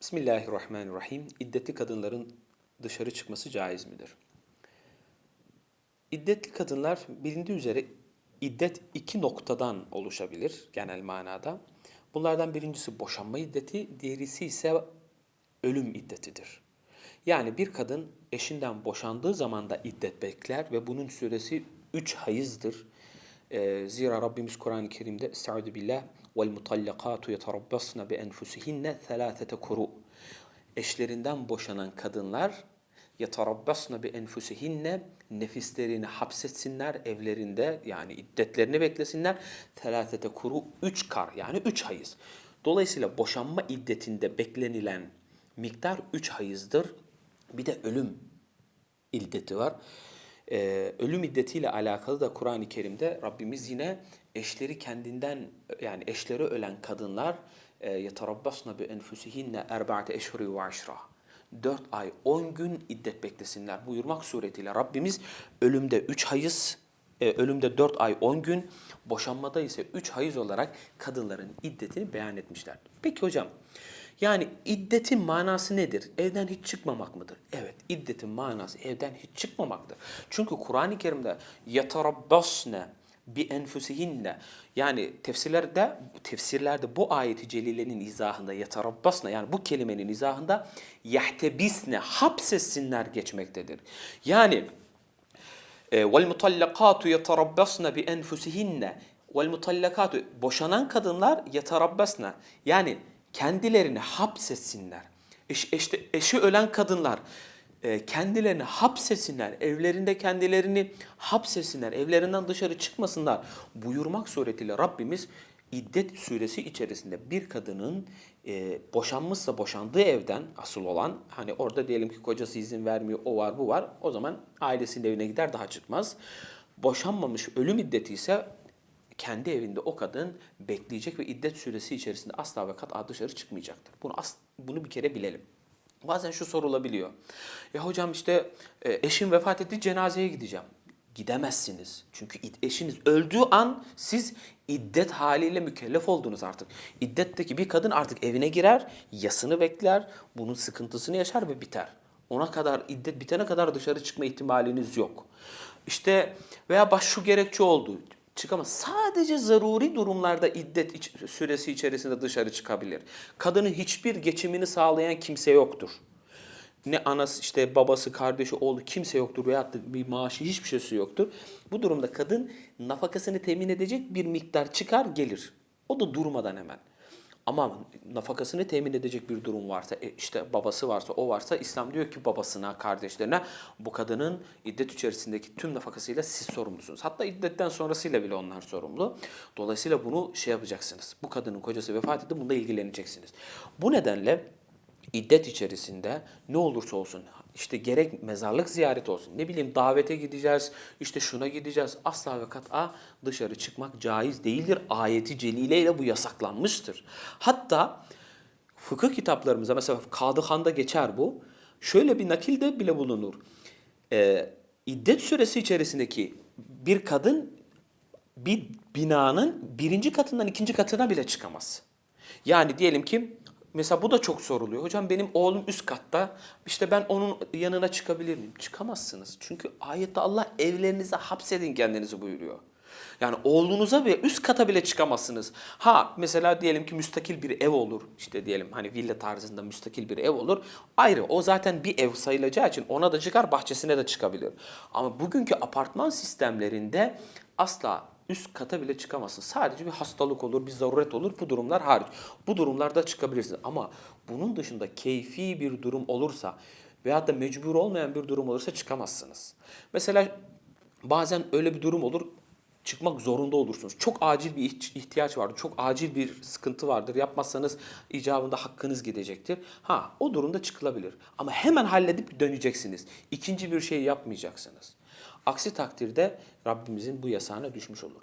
Bismillahirrahmanirrahim. İddetli kadınların dışarı çıkması caiz midir? İddetli kadınlar bilindiği üzere iddet iki noktadan oluşabilir genel manada. Bunlardan birincisi boşanma iddeti, diğerisi ise ölüm iddetidir. Yani bir kadın eşinden boşandığı zaman da iddet bekler ve bunun süresi üç hayızdır. Ee, zira Rabbimiz Kur'an-ı Kerim'de Estaizu billah yeterabbasna bi enfusihinne thalâthete kuru. Eşlerinden boşanan kadınlar yeterabbasna bi enfusihinne nefislerini hapsetsinler evlerinde yani iddetlerini beklesinler. Thalâthete kuru üç kar yani üç hayız. Dolayısıyla boşanma iddetinde beklenilen miktar üç hayızdır. Bir de ölüm iddeti var. Ee, ölüm iddetiyle alakalı da Kur'an-ı Kerim'de Rabbimiz yine eşleri kendinden yani eşleri ölen kadınlar e, yeterabbasna bi enfusihinne erba'ate eşhuri ve aşra. 4 ay 10 gün iddet beklesinler buyurmak suretiyle Rabbimiz ölümde 3 hayız, e, ölümde 4 ay 10 gün, boşanmada ise 3 hayız olarak kadınların iddetini beyan etmişler. Peki hocam yani iddetin manası nedir? Evden hiç çıkmamak mıdır? Evet, iddetin manası evden hiç çıkmamaktır. Çünkü Kur'an-ı Kerim'de yatarabbasne bi enfusihinne yani tefsirlerde tefsirlerde bu ayeti celilenin izahında yatarabbasna yani bu kelimenin izahında yahtebisne hapsetsinler geçmektedir. Yani vel mutallakatu yeterabbasna bi enfusihinne vel mutallakatu boşanan kadınlar yeterabbasna yani kendilerini hapsetsinler. İşte eşi ölen kadınlar e, kendilerini hapsetsinler, evlerinde kendilerini hapsetsinler, evlerinden dışarı çıkmasınlar buyurmak suretiyle Rabbimiz İddet suresi içerisinde bir kadının e, boşanmışsa boşandığı evden asıl olan hani orada diyelim ki kocası izin vermiyor o var bu var o zaman ailesinin evine gider daha çıkmaz. Boşanmamış ölüm iddeti ise kendi evinde o kadın bekleyecek ve iddet süresi içerisinde asla ve kat'a dışarı çıkmayacaktır. Bunu as bunu bir kere bilelim. Bazen şu sorulabiliyor. Ya hocam işte e, eşim vefat etti cenazeye gideceğim. Gidemezsiniz. Çünkü eşiniz öldüğü an siz iddet haliyle mükellef oldunuz artık. İddetteki bir kadın artık evine girer, yasını bekler, bunun sıkıntısını yaşar ve biter. Ona kadar iddet bitene kadar dışarı çıkma ihtimaliniz yok. İşte veya baş şu gerekçe oldu çıkamaz. Sadece zaruri durumlarda iddet iç, süresi içerisinde dışarı çıkabilir. Kadının hiçbir geçimini sağlayan kimse yoktur. Ne anası işte babası, kardeşi, oğlu kimse yoktur veyahut da bir maaşı hiçbir şeysi yoktur. Bu durumda kadın nafakasını temin edecek bir miktar çıkar gelir. O da durmadan hemen. Ama nafakasını temin edecek bir durum varsa, e, işte babası varsa, o varsa İslam diyor ki babasına, kardeşlerine bu kadının iddet içerisindeki tüm nafakasıyla siz sorumlusunuz. Hatta iddetten sonrasıyla bile onlar sorumlu. Dolayısıyla bunu şey yapacaksınız. Bu kadının kocası vefat etti, bunda ilgileneceksiniz. Bu nedenle iddet içerisinde ne olursa olsun işte gerek mezarlık ziyareti olsun ne bileyim davete gideceğiz işte şuna gideceğiz asla ve kat'a dışarı çıkmak caiz değildir. Ayeti celileyle bu yasaklanmıştır. Hatta fıkıh kitaplarımızda mesela Kadıhan'da geçer bu. Şöyle bir nakilde bile bulunur. Ee, iddet süresi içerisindeki bir kadın bir binanın birinci katından ikinci katına bile çıkamaz. Yani diyelim ki Mesela bu da çok soruluyor. Hocam benim oğlum üst katta. İşte ben onun yanına çıkabilir miyim? Çıkamazsınız. Çünkü ayette Allah evlerinize hapsedin kendinizi buyuruyor. Yani oğlunuza ve üst kata bile çıkamazsınız. Ha mesela diyelim ki müstakil bir ev olur. İşte diyelim hani villa tarzında müstakil bir ev olur. Ayrı o zaten bir ev sayılacağı için ona da çıkar bahçesine de çıkabilir. Ama bugünkü apartman sistemlerinde asla üst kata bile çıkamazsın. Sadece bir hastalık olur, bir zaruret olur. Bu durumlar hariç. Bu durumlarda çıkabilirsiniz. Ama bunun dışında keyfi bir durum olursa veyahut da mecbur olmayan bir durum olursa çıkamazsınız. Mesela bazen öyle bir durum olur çıkmak zorunda olursunuz. Çok acil bir ihtiyaç vardır, çok acil bir sıkıntı vardır. Yapmazsanız icabında hakkınız gidecektir. Ha o durumda çıkılabilir. Ama hemen halledip döneceksiniz. İkinci bir şey yapmayacaksınız. Aksi takdirde Rabbimizin bu yasağına düşmüş olur.